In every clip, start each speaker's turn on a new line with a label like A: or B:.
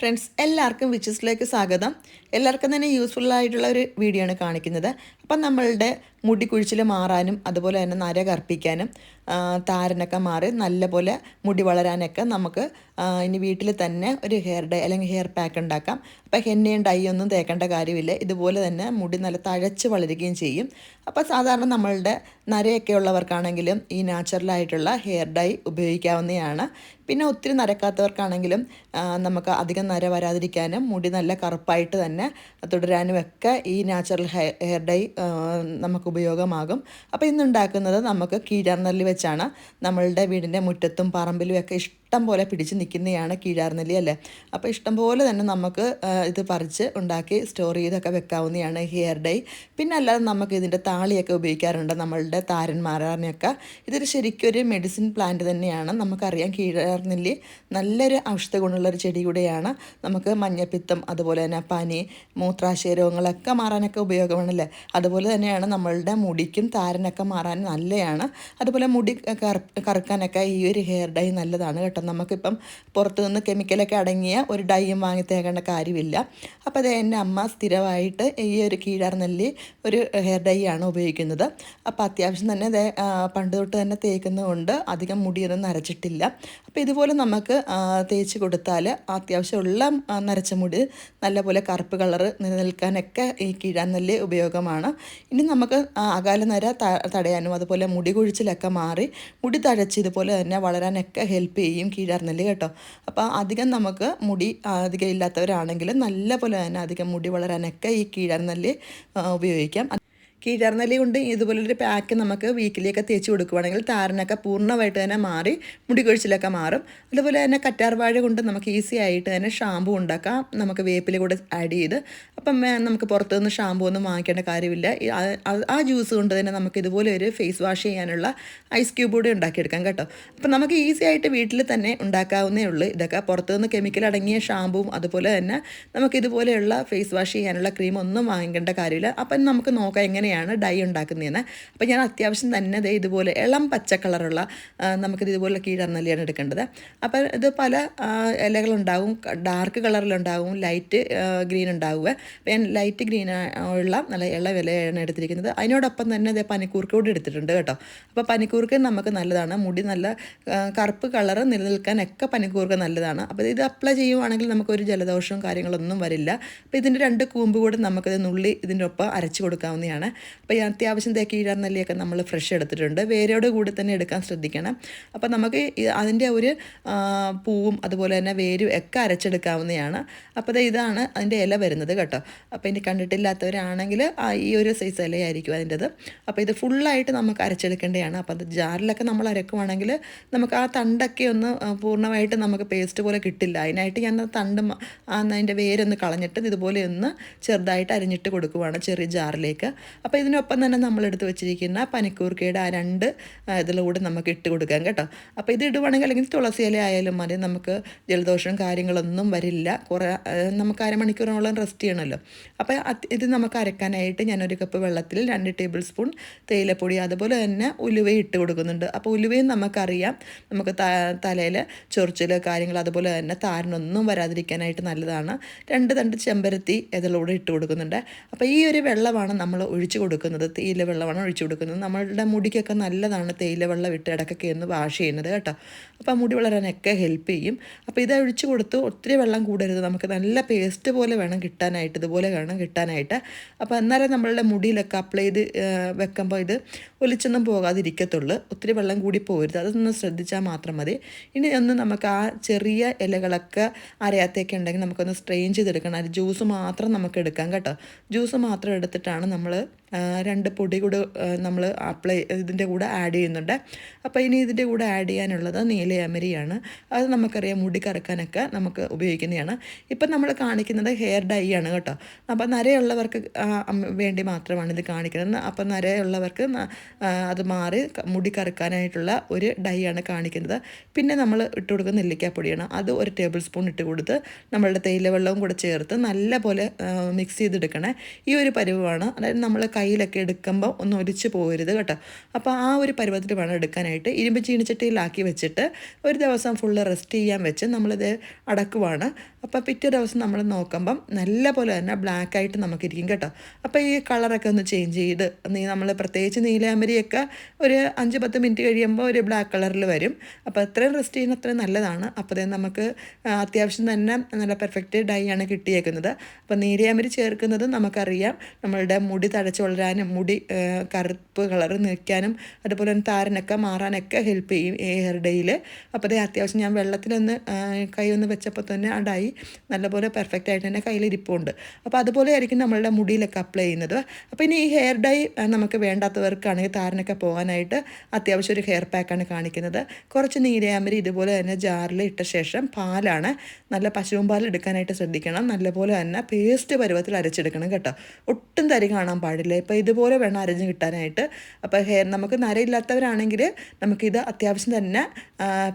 A: Friends എല്ലാവർക്കും വിച്ചസിലേക്ക് സ്വാഗതം. എല്ലാവർക്കും തന്നെ യൂസ്ഫുൾ ആയിട്ടുള്ള ഒരു വീഡിയോ ആണ് കാണിക്കുന്നത്. അപ്പം നമ്മളുടെ മുടി കുഴിച്ചിൽ മാറാനും അതുപോലെ തന്നെ നര കർപ്പിക്കാനും താരനൊക്കെ മാറി നല്ലപോലെ മുടി വളരാനൊക്കെ നമുക്ക് ഇനി വീട്ടിൽ തന്നെ ഒരു ഹെയർ ഡേ അല്ലെങ്കിൽ ഹെയർ പാക്ക് ഉണ്ടാക്കാം. അപ്പം ഹെന്നയും ഡൈ ഒന്നും തേക്കേണ്ട കാര്യമില്ല. ഇതുപോലെ തന്നെ മുടി നല്ല തഴച്ച് വളരുകയും ചെയ്യും. അപ്പോൾ സാധാരണ നമ്മളുടെ നരയൊക്കെ ഉള്ളവർക്കാണെങ്കിലും ഈ നാച്ചുറലായിട്ടുള്ള ഹെയർ ഡൈ ഉപയോഗിക്കാവുന്നതാണ്. പിന്നെ ഒത്തിരി നരക്കാത്തവർക്കാണെങ്കിലും നമുക്ക് അധികം നര വരാതിരിക്കാനും മുടി നല്ല കറുപ്പായിട്ട് തന്നെ തുടരാനും ഒക്കെ ഈ നാച്ചുറൽ ഹെയർ ഡൈ നമുക്ക് ഉപയോഗമാകും. അപ്പോൾ ഇന്നുണ്ടാക്കുന്നത് നമുക്ക് കീഴാർനെല്ലി വെച്ചാണ്. നമ്മളുടെ വീടിന്റെ മുറ്റത്തും പറമ്പിലും ഒക്കെ ഇഷ്ടം പോലെ പിടിച്ച് നിൽക്കുന്നതാണ് കീഴാർനെല്ലി അല്ലേ? അപ്പോൾ ഇഷ്ടം പോലെ തന്നെ നമുക്ക് ഇത് പറിച്ച് ഉണ്ടാക്കി സ്റ്റോർ ചെയ്തൊക്കെ വെക്കാവുന്നതാണ് ഹെയർ ഡൈ പിന്നെ അല്ലാതെ നമുക്ക് ഇതിന്റെ താളിയൊക്കെ ഉപയോഗിക്കാറുണ്ട് നമ്മളുടെ താരൻ മാറാനൊക്കെ ഇതൊരു ശരിക്കും ഒരു മെഡിസിൻ പ്ലാന്റ് തന്നെയാണ്. നമുക്കറിയാം കീഴാർനെല്ലി നല്ലൊരു ഔഷധ ഗുണമുള്ള ഒരു ചെടി കൂടെയാണ്. നമുക്ക് മഞ്ഞപ്പിത്തം അതുപോലെ തന്നെ പനി മൂത്രാശയ രോഗങ്ങളൊക്കെ മാറാനൊക്കെ ഉപയോഗമാണല്ലേ അതുപോലെ തന്നെയാണ് നമ്മളുടെ മുടിക്കും താരനൊക്കെ മാറാൻ നല്ലതാണ് അതുപോലെ മുടി കറ- കറുക്കാനൊക്കെ ഈ ഒരു ഹെയർ ഡൈ നല്ലതാണ് കേട്ടോ. നമുക്കിപ്പം പുറത്തു നിന്ന് കെമിക്കലൊക്കെ അടങ്ങിയ ഒരു ഡൈയും വാങ്ങി തേക്കേണ്ട കാര്യമില്ല. അപ്പോൾ അത് എന്റെ അമ്മ സ്ഥിരമായിട്ട് ഈ ഒരു കീഴാർനെല്ലി ഒരു ഹെയർ ഡൈ ആണ് ഉപയോഗിക്കുന്നത്. അപ്പോൾ അത്യാവശ്യം തന്നെ പണ്ട് തൊട്ട് തന്നെ തേക്കുന്നതുകൊണ്ട് അധികം മുടിയൊന്നും നരച്ചിട്ടില്ല. അപ്പോൾ ഇതുപോലെ നമുക്ക് തേച്ച് കൊടുത്താൽ അത്യാവശ്യമുള്ള നരച്ച മുടി നല്ലപോലെ കറുപ്പ് കളറ് നിലനിൽക്കാനൊക്കെ ഈ കീഴാനെല്ലി ഉപയോഗമാണ്. ഇനി നമുക്ക് ആ, അകാല നര തടയാനും അതുപോലെ മുടി കൊഴിച്ചിലൊക്കെ മാറി മുടി തഴച്ച് ഇതുപോലെ തന്നെ വളരാനൊക്കെ ഹെൽപ്പ് ചെയ്യും. കീഴാർനെല്ലി കേട്ടോ അപ്പോൾ അധികം നമുക്ക് മുടി അധികം ഇല്ലാത്തവരാണെങ്കിൽ നല്ല പോലെ തന്നെ അധികം മുടി വളരാനൊക്കെ ഈ കീഴാർനെല്ലി ഉപയോഗിക്കാം കീഴാർനെല്ലി കൊണ്ട് ഇതുപോലൊരു പാക്ക് നമുക്ക് വീക്കിലേക്ക് തേച്ച് കൊടുക്കുവാണെങ്കിൽ താരനൊക്കെ പൂർണമായിട്ട് തന്നെ മാറി മുടി കൊഴിച്ചിലൊക്കെ മാറും. അതുപോലെ തന്നെ കറ്റാർവാഴ കൊണ്ട് നമുക്ക് ഈസി ആയിട്ട് തന്നെ ഷാമ്പു ഉണ്ടാക്കാം. നമുക്ക് വേപ്പില കൂടെ ആഡ് ചെയ്ത്. അപ്പം നമുക്ക് പുറത്തുനിന്ന് ഷാമ്പു ഒന്നും വാങ്ങിക്കേണ്ട കാര്യമില്ല. ആ- ജ്യൂസ് കൊണ്ട് തന്നെ നമുക്ക് ഇതുപോലെ ഒരു ഫേസ് വാഷ് ചെയ്യാനുള്ള ഐസ് ക്യൂബ് കൂടെ ഉണ്ടാക്കിയെടുക്കാം കേട്ടോ. അപ്പം നമുക്ക് ഈസി ആയിട്ട് വീട്ടിൽ തന്നെ ഉണ്ടാക്കാവുന്നേ ഉള്ളൂ. ഇതൊക്കെ പുറത്തുനിന്ന് കെമിക്കൽ അടങ്ങിയ ഷാമ്പുവും അതുപോലെ തന്നെ നമുക്ക് ഇതുപോലെയുള്ള ഫേസ് വാഷ് ചെയ്യാനുള്ള ക്രീം ഒന്നും വാങ്ങിക്കേണ്ട കാര്യമില്ല. അപ്പം നമുക്ക് നോക്കാം എങ്ങനെയാണ് ഡൈ ഉണ്ടാക്കുന്നതെന്ന്. അപ്പോൾ ഞാൻ അത്യാവശ്യം തന്നെ ദേ ഇതുപോലെ ഇളം പച്ച കളറുള്ള നമുക്കിത് ഇതുപോലെ കീഴന്നലിയാണ് എടുക്കേണ്ടത്. അപ്പോൾ ഇത് പല ഇലകളുണ്ടാവും ഡാർക്ക് കളറിലുണ്ടാവും ലൈറ്റ് ഗ്രീൻ ഉണ്ടാവുക. അപ്പം ഞാൻ ലൈറ്റ് ഗ്രീൻ ഉള്ള നല്ല ഇള വിലയാണ് എടുത്തിരിക്കുന്നത്. അതിനോടൊപ്പം തന്നെ അതേ പനിക്കൂർക്ക കൂടി എടുത്തിട്ടുണ്ട് കേട്ടോ. അപ്പോൾ പനിക്കൂർക്ക നമുക്ക് നല്ലതാണ്. മുടി നല്ല കറുപ്പ് കളറ് നിലനിൽക്കാനൊക്കെ പനിക്കൂർക്ക നല്ലതാണ്. അപ്പോൾ ഇത് അപ്ലൈ ചെയ്യുവാണെങ്കിൽ നമുക്കൊരു ജലദോഷവും കാര്യങ്ങളൊന്നും വരില്ല. അപ്പോൾ ഇതിന്റെ രണ്ട് കൂമ്പ് കൂടെ നമുക്കിത് നുള്ളി ഇതിന്റെ ഒപ്പം അരച്ച് കൊടുക്കാവുന്നതാണ്. അപ്പോൾ ഈ അത്യാവശ്യം തേക്ക് ഈഴാർനെല്ലിയൊക്കെ നമ്മൾ ഫ്രഷ് എടുത്തിട്ടുണ്ട്. വേരോട് കൂടി തന്നെ എടുക്കാൻ ശ്രദ്ധിക്കണം. അപ്പോൾ നമുക്ക് അതിന്റെ ഒരു പൂവും അതുപോലെ തന്നെ വേരും ഒക്കെ അരച്ചെടുക്കാവുന്നതാണ്. അപ്പോൾ ഇതാണ് അതിന്റെ ഇല വരുന്നത് കേട്ടോ. അപ്പോൾ ഇനി കണ്ടിട്ടില്ലാത്തവരാണെങ്കിൽ ഈ ഒരു സൈസ് ഇലയായിരിക്കും അതിന്റെത്. അപ്പോൾ ഇത് ഫുള്ളായിട്ട് നമുക്ക് അരച്ചെടുക്കേണ്ടതാണ്. അപ്പോൾ അത് ജാറിലൊക്കെ നമ്മൾ അരക്കുവാണെങ്കിൽ നമുക്ക് ആ തണ്ടൊക്കെ ഒന്ന് പൂർണമായിട്ട് നമുക്ക് പേസ്റ്റ് പോലെ കിട്ടില്ല. അതിനായിട്ട് ഞാൻ തണ്ട് അതിന്റെ വേരൊന്ന് കളഞ്ഞിട്ട് ഇതുപോലെ ഒന്ന് ചെറുതായിട്ട് അരിഞ്ഞിട്ട് കൊടുക്കുവാണ് ചെറിയ ജാറിലേക്ക്. അപ്പോൾ ഇതിനൊപ്പം തന്നെ നമ്മൾ എടുത്ത് വെച്ചിരിക്കുന്ന പനിക്കൂർക്കയുടെ ആ രണ്ട് ഇതിലൂടെ നമുക്ക് ഇട്ട് കൊടുക്കാം കേട്ടോ. അപ്പോൾ ഇത് ഇടുവാണെങ്കിൽ അല്ലെങ്കിൽ തുളസി ഇല ആയാലും മതി. നമുക്ക് ജലദോഷവും കാര്യങ്ങളൊന്നും വരില്ല. കുറേ നമുക്ക് അരമണിക്കൂറിനോളം റെസ്റ്റ് ചെയ്യണമല്ലോ. അപ്പോൾ ഇത് നമുക്ക് അരക്കാനായിട്ട് ഞാനൊരു കപ്പ് വെള്ളത്തിൽ രണ്ട് ടേബിൾ സ്പൂൺ തേയിലപ്പൊടി അതുപോലെ തന്നെ ഉലുവയും ഇട്ട് കൊടുക്കുന്നുണ്ട്. അപ്പോൾ ഉലുവയും നമുക്കറിയാം. നമുക്ക് തലയിൽ ചൊറിച്ചിൽ കാര്യങ്ങൾ അതുപോലെ തന്നെ താരനൊന്നും വരാതിരിക്കാനായിട്ട് നല്ലതാണ്. രണ്ട് തണ്ട് ചെമ്പരത്തി ഇതിലൂടെ ഇട്ട് കൊടുക്കുന്നുണ്ട്. അപ്പോൾ ഈ ഒരു വെള്ളമാണ് നമ്മൾ ഒഴിച്ചു കൊടുക്കുന്നത് തേയില വെള്ളമാണ് ഒഴിച്ചു കൊടുക്കുന്നത്. നമ്മളുടെ മുടിക്കൊക്കെ നല്ലതാണ് തേയില വെള്ളം ഇട്ട് ഇടയ്ക്കൊക്കെ ഒന്ന് വാഷ് ചെയ്യുന്നത് കേട്ടോ. അപ്പോൾ ആ മുടി വളരാനൊക്കെ ഹെൽപ്പ് ചെയ്യും. അപ്പോൾ ഇത് ഒഴിച്ചു കൊടുത്ത് ഒത്തിരി വെള്ളം കൂടരുത്. നമുക്ക് നല്ല പേസ്റ്റ് പോലെ വേണം കിട്ടാനായിട്ട് ഇതുപോലെ വേണം കിട്ടാനായിട്ട്. അപ്പോൾ എന്നാലേ നമ്മളുടെ മുടിയിലൊക്കെ അപ്ലൈ ചെയ്ത് വെക്കുമ്പോൾ ഇത് ഒലിച്ചൊന്നും പോകാതിരിക്കത്തുള്ളൂ. ഒത്തിരി വെള്ളം കൂടി പോകരുത് അതൊന്ന് ശ്രദ്ധിച്ചാൽ മാത്രം മതി. ഇനി ഒന്ന് നമുക്ക് ആ ചെറിയ ഇലകളൊക്കെ അരയാത്തൊക്കെ ഉണ്ടെങ്കിൽ നമുക്കൊന്ന് സ്ട്രെയിൻ ചെയ്തെടുക്കണം. അത് ജ്യൂസ് മാത്രം നമുക്ക് എടുക്കാം കേട്ടോ. ജ്യൂസ് മാത്രം എടുത്തിട്ടാണ് നമ്മൾ രണ്ട് പൊടി കൂടെ നമ്മൾ അപ്ലൈ ഇതിന്റെ കൂടെ ആഡ് ചെയ്യുന്നുണ്ട്. അപ്പോൾ ഇനി ഇതിന്റെ കൂടെ ആഡ് ചെയ്യാനുള്ളത് നീലയമരിയാണ്. അത് നമുക്കറിയാം മുടി കറക്കാനൊക്കെ നമുക്ക് ഉപയോഗിക്കുന്നതാണ്. ഇപ്പം നമ്മൾ കാണിക്കുന്നത് ഹെയർ ഡൈ ആണ് കേട്ടോ. അപ്പോൾ നരയുള്ളവർക്ക് വേണ്ടി മാത്രമാണ് ഇത് കാണിക്കുന്നത്. അപ്പോൾ നരയുള്ളവർക്ക് അത് മാറി മുടി കറുക്കാനായിട്ടുള്ള ഒരു ഡൈ ആണ് കാണിക്കുന്നത്. പിന്നെ നമ്മൾ ഇട്ട് കൊടുക്കുന്ന നെല്ലിക്കാപ്പൊടിയാണ്. അത് ഒരു ടേബിൾ സ്പൂൺ ഇട്ട് കൊടുത്ത് നമ്മളുടെ തേയില വെള്ളവും കൂടെ ചേർത്ത് നല്ല പോലെ മിക്സ് ചെയ്തെടുക്കണേ. ഈ ഒരു പരുവമാണ്. അതായത് നമ്മൾ കയ്യിലൊക്കെ എടുക്കുമ്പോൾ ഒന്ന് ഒലിച്ച് പോകരുത് കേട്ടോ. അപ്പോൾ ആ ഒരു പരുവത്തിൽ വേണം എടുക്കാനായിട്ട്. ഇരുമ്പ് ചീനിച്ചട്ടിയിലാക്കി വെച്ചിട്ട് ഒരു ദിവസം ഫുള്ള് റെസ്റ്റ് ചെയ്യാൻ വെച്ച് നമ്മളിത് അടക്കുവാണ്. അപ്പോൾ പിറ്റേ ദിവസം നമ്മൾ നോക്കുമ്പം നല്ല പോലെ തന്നെ ബ്ലാക്ക് ആയിട്ട് നമുക്കിരിക്കും കേട്ടോ. അപ്പോൾ ഈ കളറൊക്കെ ഒന്ന് ചേഞ്ച് ചെയ്ത് നീ നമ്മൾ പ്രത്യേകിച്ച് നീലാമരിയൊക്കെ ഒരു അഞ്ച് പത്ത് മിനിറ്റ് കഴിയുമ്പോൾ ഒരു ബ്ലാക്ക് കളറിൽ വരും. അപ്പോൾ അത്രയും റെസ്റ്റ് ചെയ്യുന്ന അത്രയും നല്ലതാണ്. അപ്പോൾ അത് നമുക്ക് അത്യാവശ്യം തന്നെ നല്ല പെർഫെക്റ്റ് ഡൈ ആണ് കിട്ടിയേക്കുന്നത്. അപ്പോൾ നീലയാമരി ചേർക്കുന്നത് നമുക്കറിയാം. നമ്മളുടെ മുടി തഴച്ച് വളരാനും മുടി കറുപ്പ് കളർ നിൽക്കാനും അതുപോലെ തന്നെ താരനൊക്കെ മാറാനൊക്കെ ഹെൽപ്പ് ചെയ്യും ഈ ഹെയർ ഡേയിൽ അപ്പോൾ അതേ അത്യാവശ്യം ഞാൻ വെള്ളത്തിലൊന്ന് കൈ ഒന്ന് വെച്ചപ്പോൾ തന്നെ ആ ഡൈ നല്ലപോലെ പെർഫെക്റ്റ് ആയിട്ട് തന്നെ കയ്യിലിരിപ്പുണ്ട്. അപ്പോൾ അതുപോലെ ആയിരിക്കും നമ്മളുടെ മുടിയിലൊക്കെ അപ്ലൈ ചെയ്യുന്നത്. അപ്പോൾ ഇനി ഈ ഹെയർ ഡൈ നമുക്ക് വേണ്ടാത്തവർക്കാണെങ്കിൽ താരനൊക്കെ പോകാനായിട്ട് അത്യാവശ്യം ഒരു ഹെയർ പാക്കാണ് കാണിക്കുന്നത്. കുറച്ച് നീരയാമരി ഇതുപോലെ തന്നെ ജാറിൽ ഇട്ട ശേഷം പാലാണ് നല്ല പശുവും പാൽ എടുക്കാനായിട്ട് ശ്രദ്ധിക്കണം. നല്ലപോലെ തന്നെ പേസ്റ്റ് പരുവത്തിൽ അരച്ചെടുക്കണം കേട്ടോ. ഒട്ടും തരി കാണാൻ പാടില്ല. ഇപ്പോൾ ഇതുപോലെ വേണം അരഞ്ഞ് കിട്ടാനായിട്ട്. അപ്പോൾ ഹെയർ നമുക്ക് നരയില്ലാത്തവരാണെങ്കിൽ നമുക്കിത് അത്യാവശ്യം തന്നെ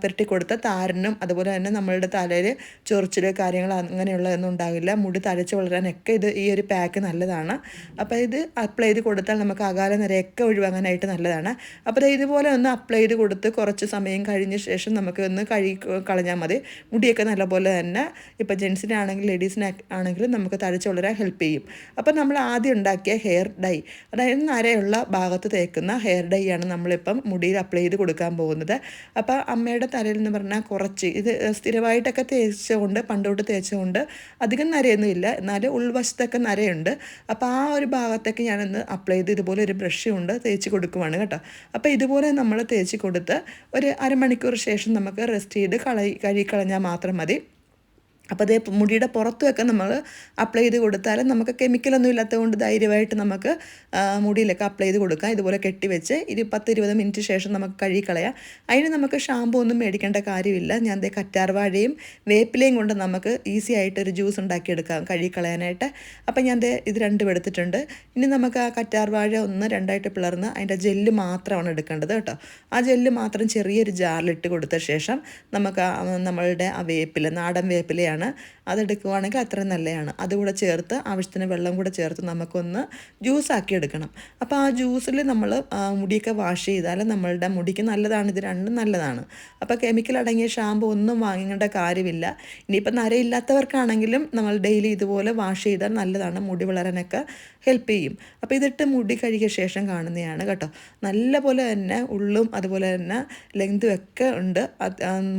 A: പുരട്ടി കൊടുത്ത താരനും അതുപോലെ തന്നെ നമ്മളുടെ തലയിൽ ചൊറിച്ചിൽ കാര്യങ്ങൾ അങ്ങനെയുള്ളതൊന്നും ഉണ്ടാകില്ല മുടി തഴച്ച് വളരാനൊക്കെ ഇത് ഈ ഒരു പാക്ക് നല്ലതാണ്. അപ്പോൾ ഇത് അപ്ലൈ ചെയ്ത് കൊടുത്താൽ നമുക്ക് അകാല നിരയൊക്കെ ഒഴിവാങ്ങാനായിട്ട് നല്ലതാണ്. അപ്പോൾ ഇതുപോലെ ഒന്ന് അപ്ലൈ ചെയ്ത് കൊടുത്ത് കുറച്ച് സമയം കഴിഞ്ഞ ശേഷം നമുക്ക് ഒന്ന് കഴുകി കളഞ്ഞാൽ മതി. മുടിയൊക്കെ നല്ലപോലെ തന്നെ ഇപ്പോൾ ജെൻസിനാണെങ്കിലും ലേഡീസിനെ ആണെങ്കിലും നമുക്ക് തഴച്ച് വളരാൻ ഹെൽപ്പ് ചെയ്യും. അപ്പോൾ നമ്മൾ ആദ്യം ഉണ്ടാക്കിയ ഹെയർ ഡൈ അതായത് നരയുള്ള ഭാഗത്ത് തേക്കുന്ന ഹെയർ ഡൈ ആണ് നമ്മളിപ്പം മുടിയിൽ അപ്ലൈ ചെയ്ത് കൊടുക്കാൻ പോകുന്നത്. അപ്പോൾ അമ്മയുടെ തലയിൽ എന്ന് പറഞ്ഞാൽ കുറച്ച് ഇത് സ്ഥിരമായിട്ടൊക്കെ തേച്ചുകൊണ്ട് പണ്ടോട്ട് തേച്ചുകൊണ്ട് അധികം നരയൊന്നും ഇല്ല. എന്നാലും ഉൾവശത്തൊക്കെ നരയുണ്ട്. അപ്പോൾ ആ ഒരു ഭാഗത്തൊക്കെ ഞാനൊന്ന് അപ്ലൈ ചെയ്ത് ഇതുപോലെ ഒരു ബ്രഷ് കൊണ്ട് തേച്ച് കൊടുക്കുവാണ് കേട്ടോ. അപ്പോൾ ഇതുപോലെ നമ്മൾ തേച്ച് കൊടുത്ത് ഒരു അരമണിക്കൂർ ശേഷം നമുക്ക് റെസ്റ്റ് ചെയ്ത് കളയി കഴുകി കളഞ്ഞാൽ മാത്രം മതി. അപ്പോൾ അതേ മുടിയുടെ പുറത്തുമൊക്കെ നമ്മൾ അപ്ലൈ ചെയ്ത് കൊടുത്താൽ നമുക്ക് കെമിക്കലൊന്നും ഇല്ലാത്തത് കൊണ്ട് ധൈര്യമായിട്ട് നമുക്ക് മുടിയിലൊക്കെ അപ്ലൈ ചെയ്ത് കൊടുക്കാം. ഇതുപോലെ കെട്ടിവെച്ച് ഇരു പത്ത് ഇരുപത് മിനിറ്റ് ശേഷം നമുക്ക് കഴുകിക്കളയാം. അതിന് നമുക്ക് ഷാമ്പു ഒന്നും മേടിക്കേണ്ട കാര്യമില്ല. ഞാൻ ദേ കറ്റാർവാഴയും വേപ്പിലയും കൊണ്ട് നമുക്ക് ഈസി ആയിട്ട് ഒരു ജ്യൂസ് ഉണ്ടാക്കിയെടുക്കാം കഴുകിക്കളയാനായിട്ട്. അപ്പം ഞാൻ ദേ ഇത് രണ്ടും എടുത്തിട്ടുണ്ട്. ഇനി നമുക്ക് ആ കറ്റാർവാഴ ഒന്ന് രണ്ടായിട്ട് പിളർന്ന് അതിന്റെ ജെല്ല് മാത്രമാണ് എടുക്കേണ്ടത് കേട്ടോ. ആ ജെല്ല് മാത്രം ചെറിയൊരു ജാറിലിട്ട് കൊടുത്ത ശേഷം നമുക്ക് നമ്മളുടെ ആ വേപ്പില നാടൻ വേപ്പിലയാണ് അതെടുക്കുവാണെങ്കിൽ അത്രയും നല്ലതാണ്. അതുകൂടെ ചേർത്ത് ആവശ്യത്തിന് വെള്ളം കൂടെ ചേർത്ത് നമുക്കൊന്ന് ജ്യൂസാക്കി എടുക്കണം. അപ്പോൾ ആ ജ്യൂസിൽ നമ്മൾ മുടിയൊക്കെ വാഷ് ചെയ്താൽ നമ്മളുടെ മുടിക്ക് നല്ലതാണ് ഇത് രണ്ടും നല്ലതാണ്. അപ്പോൾ കെമിക്കൽ അടങ്ങിയ ഷാമ്പു ഒന്നും വാങ്ങേണ്ട കാര്യമില്ല. ഇനിയിപ്പോൾ നരയില്ലാത്തവർക്കാണെങ്കിലും നമ്മൾ ഡെയിലി ഇതുപോലെ വാഷ് ചെയ്താൽ നല്ലതാണ് മുടി വളരാനൊക്കെ ഹെൽപ്പ് ചെയ്യും. അപ്പോൾ ഇതിട്ട് മുടി കഴുകിയ ശേഷം കാണുന്നതാണ് കേട്ടോ. നല്ല പോലെ തന്നെ ഉള്ളും അതുപോലെ തന്നെ ലെങ്തും ഒക്കെ ഉണ്ട്.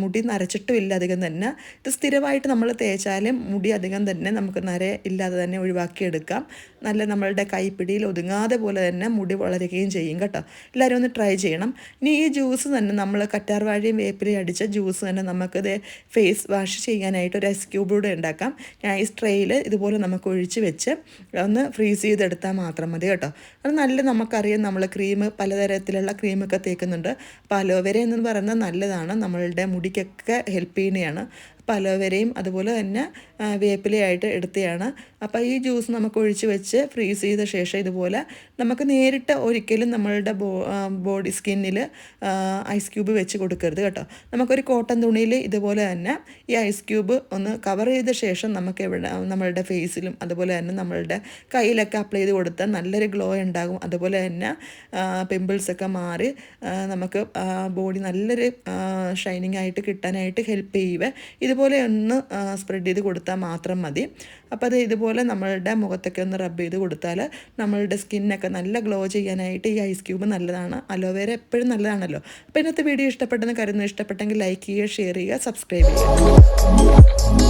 A: മുടി നരച്ചിട്ടും ഇല്ല അധികം തന്നെ. ഇത് സ്ഥിരമായിട്ട് നമ്മൾ തേച്ചാലും മുടി അധികം തന്നെ നമുക്ക് നര ഇല്ലാതെ തന്നെ ഒഴിവാക്കിയെടുക്കാം. നല്ല നമ്മളുടെ കൈപ്പിടിയിൽ ഒതുങ്ങാതെ പോലെ തന്നെ മുടി വളരുകയും ചെയ്യും കേട്ടോ. എല്ലാവരും ഒന്ന് ട്രൈ ചെയ്യണം. ഇനി ഈ ജ്യൂസ് തന്നെ നമ്മൾ കറ്റാർവാഴയും വേപ്പിലയും അടിച്ച ജ്യൂസ് തന്നെ നമുക്ക് നമുക്കത് ഫേസ് വാഷ് ചെയ്യാനായിട്ട് ഒരു ഐസ് ക്യൂബിലൂടെ ഉണ്ടാക്കാം. ഞാൻ ഈ ട്രേയിൽ ഇതുപോലെ നമുക്ക് ഒഴിച്ച് വെച്ച് ഒന്ന് ഫ്രീസ് ചെയ്തെടുത്താൽ മാത്രം മതി കേട്ടോ. അത് നല്ല നമുക്കറിയാം നമ്മൾ ക്രീം പലതരത്തിലുള്ള ക്രീമൊക്കെ തേക്കുന്നുണ്ട്. അപ്പോൾ അലോവേര എന്ന് പറയുന്നത് നല്ലതാണ്. നമ്മളുടെ മുടിക്കൊക്കെ ഹെൽപ്പ് ചെയ്യുന്നതാണ്. അപ്പോൾ അലോവേരയും അതുപോലെ തന്നെ വേപ്പിലയായിട്ട് എടുത്തതാണ് അപ്പോൾ ഈ ജ്യൂസ് നമുക്ക് ഒഴിച്ച് വെച്ച് ഫ്രീസ് ചെയ്ത ശേഷം ഇതുപോലെ നമുക്ക് നേരിട്ട് ഒരിക്കലും നമ്മളുടെ ബോഡി സ്കിന്നിൽ ഐസ് ക്യൂബ് വെച്ച് കൊടുക്കരുത് കേട്ടോ. നമുക്കൊരു കോട്ടൺ തുണിയിൽ ഇതുപോലെ തന്നെ ഈ ഐസ് ക്യൂബ് ഒന്ന് കവർ ചെയ്ത ശേഷം നമുക്ക് എവിടെ നമ്മളുടെ ഫേസിലും അതുപോലെ തന്നെ നമ്മളുടെ കയ്യിലൊക്കെ അപ്ലൈ ചെയ്ത് കൊടുത്താൽ നല്ലൊരു ഗ്ലോ ഉണ്ടാകും. അതുപോലെ തന്നെ പിമ്പിൾസൊക്കെ മാറി നമുക്ക് ബോഡി നല്ലൊരു ഷൈനിങ് ആയിട്ട് കിട്ടാനായിട്ട് ഹെൽപ്പ് ചെയ്യുക ഇതുപോലെ ഒന്ന് സ്പ്രെഡ് ചെയ്ത് കൊടുത്താൽ മാത്രം മതി. അപ്പോൾ അത് ഇതുപോലെ നമ്മളുടെ മുഖത്തൊക്കെ ഒന്ന് റബ്ബ് ചെയ്ത് കൊടുത്താൽ നമ്മളുടെ സ്കിന്നൊക്കെ നല്ല ഗ്ലോ ചെയ്യാനായിട്ട് ഈ ഐസ് ക്യൂബ് നല്ലതാണ്. അലോവേര എപ്പോഴും നല്ലതാണല്ലോ. അപ്പോൾ ഇന്നത്തെ വീഡിയോ ഇഷ്ടപ്പെട്ടെന്ന് കരുതുന്നു. ഇഷ്ടപ്പെട്ടെങ്കിൽ ലൈക്ക് ചെയ്യുക ഷെയർ ചെയ്യുക സബ്സ്ക്രൈബ് ചെയ്യുക.